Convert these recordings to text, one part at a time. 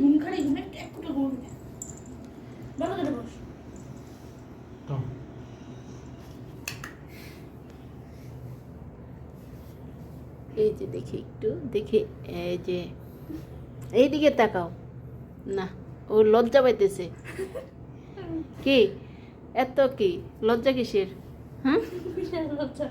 ঘুম খালি ঘুমে এক ফুটো ঘুম না। ভালো বস এই যে দেখি একটু দেখি এই যে এইদিকে তাকাও। না ও লজ্জা পাইতেছে। কি? এত কি? লজ্জা কিসের? হ্যাঁ? লজ্জা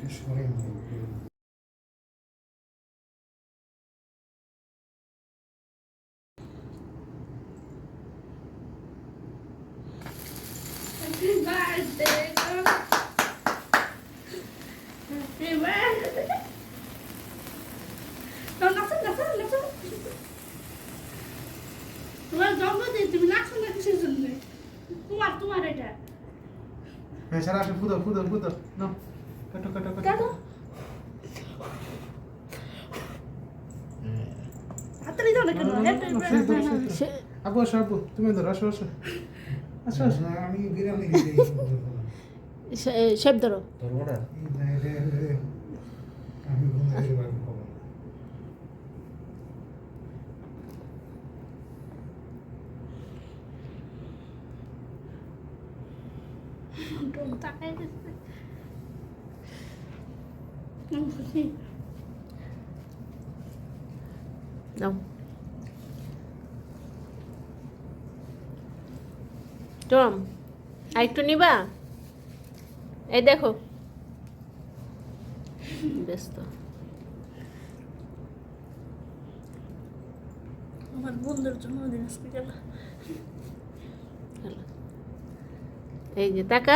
পায়। একটু সরেন Happy birthday to Happy birthday তো নাচো নাচো নাচো তোমার জন্মদিন তুমি নাচো না কিসের জন্য তোমার তোমার এটা হ্যাঁ সারা আসে ফুদো ফুদো ফুদো নাও কাটো কাটো কাটো। কাটো হাতে না কেন Happy সেই ধরো, birthday. সেই ধরো। আবু আসো আবু তুমি ধরো আসো আসো। আসো আসো। আমি খেতে শেপ ধরো। ধরবো না? আমি খাব নাও টম আর একটু নিবা এই দেখো ব্যস্ত আমার বন্ধুর জন্মদিন আজকে গেল এই যে টাকা